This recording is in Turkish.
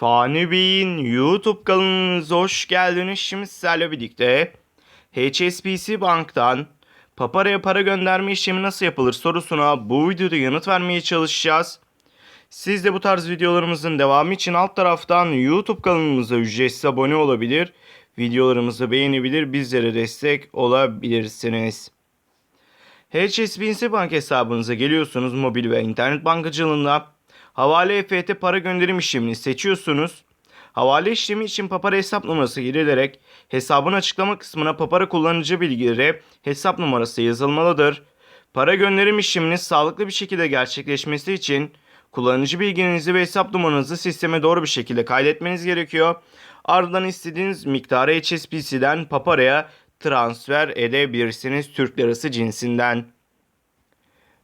Fani Bey'in YouTube kanalınıza hoş geldiniz. Şimdi sizlerle birlikte HSBC Bank'tan Papara'ya para gönderme işlemi nasıl yapılır sorusuna bu videoda yanıt vermeye çalışacağız. Siz de bu tarz videolarımızın devamı için alt taraftan YouTube kanalımıza ücretsiz abone olabilir, videolarımızı beğenebilir, bizlere destek olabilirsiniz. HSBC Bank hesabınıza geliyorsunuz mobil ve internet bankacılığında. Havale EFT para gönderim işlemini seçiyorsunuz. Havale işlemi için Papara hesap numarası girilerek hesabın açıklama kısmına Papara kullanıcı bilgileri hesap numarası yazılmalıdır. Para gönderim işleminin sağlıklı bir şekilde gerçekleşmesi için kullanıcı bilginizi ve hesap numaranızı sisteme doğru bir şekilde kaydetmeniz gerekiyor. Ardından istediğiniz miktarı HSBC'den Papara'ya transfer edebilirsiniz Türk lirası cinsinden.